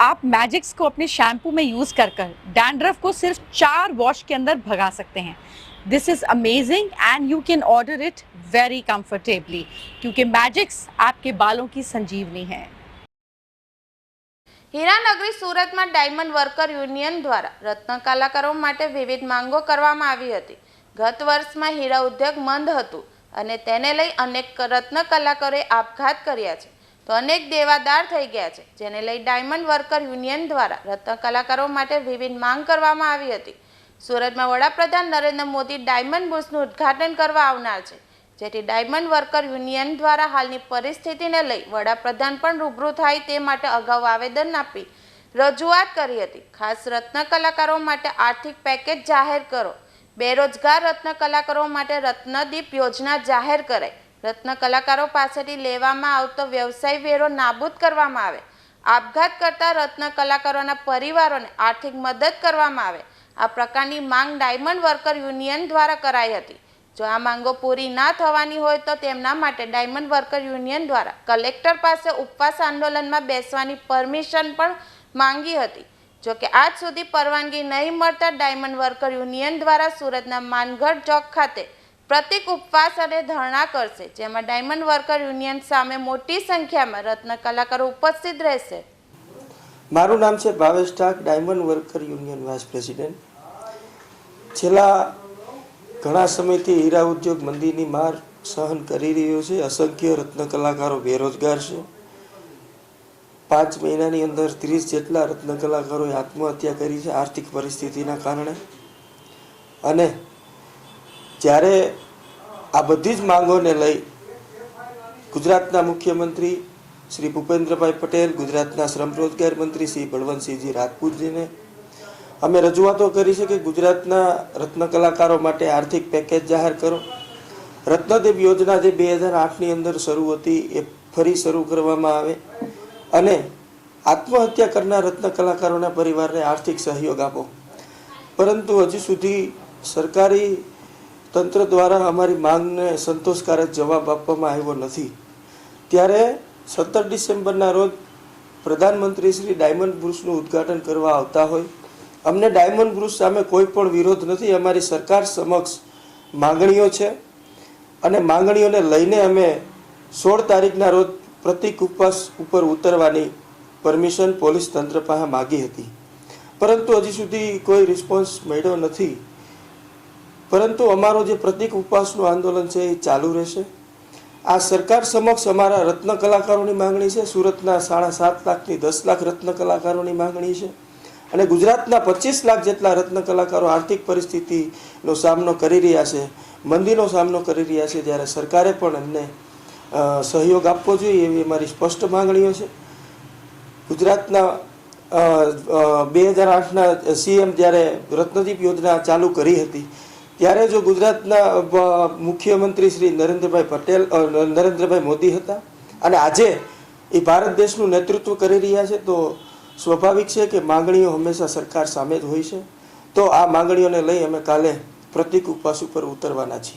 आप मैजिक्स को अपने शैम्पू में यूज कर कर डैंड्रफ को सिर्फ चार वॉश के अंदर भगा सकते हैं this is amazing and you can order it very comfortably क्योंकि मैजिक्स आपके बालों की संजीवनी है હીરાનગરી સુરતમાં ડાયમંડ વર્કર યુનિયન દ્વારા રત્ન કલાકારો માટે વિવિધ માંગો કરવામાં આવી હતી ગત વર્ષમાં હીરા ઉદ્યોગ મંદ હતું અને તેને લઈ અનેક રત્ન કલાકારોએ આપઘાત કર્યા છે તો અનેક દેવાદાર થઈ ગયા છે, જેને લઈ ડાયમંડ વર્કર યુનિયન દ્વારા રત્ન કલાકારો માટે વિવિધ માંગ કરવામાં આવી હતી. સુરતમાં વડાપ્રધાન નરેન્દ્ર મોદી ડાયમંડ બુશનું ઉદ્ઘાટન કરવા આવનાર છે, જેથી ડાયમંડ વર્કર યુનિયન દ્વારા હાલની પરિસ્થિતિને લઈ વડાપ્રધાન પણ રૂબરૂ થાય તે માટે અગાઉ આવેદન આપી રજૂઆત કરી હતી. ખાસ રત્ન કલાકારો માટે આર્થિક પેકેજ જાહેર કરો. બેરોજગાર રત્ન કલાકારો માટે રત્નદીપ યોજના જાહેર કરાય રત્ન કલાકારો પાસેથી લેવામાં આવતો વ્યવસાય વેરો નાબૂદ કરવામાં આવે. આપઘાત કરતા રત્ન કલાકારોના પરિવારોને આર્થિક મદદ કરવામાં આવે. આ પ્રકારની માંગ ડાયમંડ વર્કર યુનિયન દ્વારા કરાઈ હતી. જો આ માંગો પૂરી ના થવાની હોય તો તેમના માટે ડાયમંડ વર્કર યુનિયન દ્વારા કલેક્ટર પાસે ઉપવાસ આંદોલનમાં બેસવાની પરમિશન પણ માંગી હતી. જો કે આજ સુધી પરવાનગી નહીં મળતા ડાયમંડ વર્કર યુનિયન દ્વારા સુરતના માનગઢ ચોક ખાતે પ્રતિક ઉપવાસ અને ધરણા કરશે, જેમાં ડાયમંડ વર્કર યુનિયન સામે મોટી સંખ્યામાં રત્ન કલાકારો ઉપસ્થિત રહેશે. મારું નામ છે Bhavesh ઠાક, diamond worker union vice president. છેલ્લા ઘણા સમયથી હીરા ઉદ્યોગ મંદીની માર સહન કરી રહ્યો છે. અસંખ્ય રત્ન કલાકારો બેરોજગાર છે. પાંચ મહિનાની અંદર ત્રીસ જેટલા રત્ન કલાકારોએ આત્મહત્યા કરી છે આર્થિક પરિસ્થિતિના કારણે. અને જ્યારે આ બધી જ માંગોને લઈ ગુજરાતના મુખ્યમંત્રી શ્રી ભૂપેન્દ્રભાઈ પટેલ, ગુજરાતના શ્રમ રોજગાર મંત્રી શ્રી બળવંતસિંહજી રાજપૂતજીને અમે રજૂઆતો કરી છે કે ગુજરાતના રત્ન કલાકારો માટે આર્થિક પેકેજ જાહેર કરો. રત્નદેવ યોજના જે બે હજાર આઠની અંદર શરૂ હતી એ ફરી શરૂ કરવામાં આવે અને આત્મહત્યા કરનાર રત્ન કલાકારોના પરિવારને આર્થિક સહયોગ આપો. પરંતુ હજી સુધી સરકારી તંત્ર દ્વારા અમારી માંગને સંતોષકારક જવાબ આપવામાં આવ્યો નથી. ત્યારે સત્તર ડિસેમ્બરના રોજ પ્રધાનમંત્રી શ્રી ડાયમંડ બ્રુસનું ઉદ્ઘાટન કરવા આવતા હોય. અમને ડાયમંડ બ્રુસ સામે કોઈ પણ વિરોધ નથી, અમારી સરકાર સમક્ષ માંગણીઓ છે. અને માંગણીઓને લઈને અમે સોળ તારીખના રોજ પ્રતિક ઉપવાસ ઉપર ઉતરવાની પરમિશન પોલીસ તંત્ર પાસે માગી હતી. પરંતુ હજી સુધી કોઈ રિસ્પોન્સ મળ્યો નથી. પરંતુ અમારો જે પ્રતિક ઉપવાસનું આંદોલન છે એ ચાલુ રહેશે. આ સરકાર સમક્ષ અમારા રત્ન કલાકારોની માંગણી છે. સુરતના સાડા સાત લાખની દસ લાખ રત્ન કલાકારોની માંગણી છે. અને ગુજરાતના પચીસ લાખ જેટલા રત્ન કલાકારો આર્થિક પરિસ્થિતિનો સામનો કરી રહ્યા છે, મંદીનો સામનો કરી રહ્યા છે, જ્યારે સરકારે પણ એમને સહયોગ આપવો જોઈએ એવી અમારી સ્પષ્ટ માંગણીઓ છે. ગુજરાતના બે હજાર આઠના સીએમ જ્યારે રત્નદીપ યોજના ચાલુ કરી હતી ત્યારે જો ગુજરાતના મુખ્યમંત્રી શ્રી નરેન્દ્રભાઈ પટેલ નરેન્દ્રભાઈ મોદી હતા અને આજે એ ભારત દેશનું નેતૃત્વ કરી રહ્યા છે, તો સ્વાભાવિક છે કે માંગણીઓ હંમેશા સરકાર સામે જ હોય છે. તો આ માંગણીઓને લઈ અમે કાલે પ્રતિક ઉપવાસ ઉપર ઉતરવાના છીએ.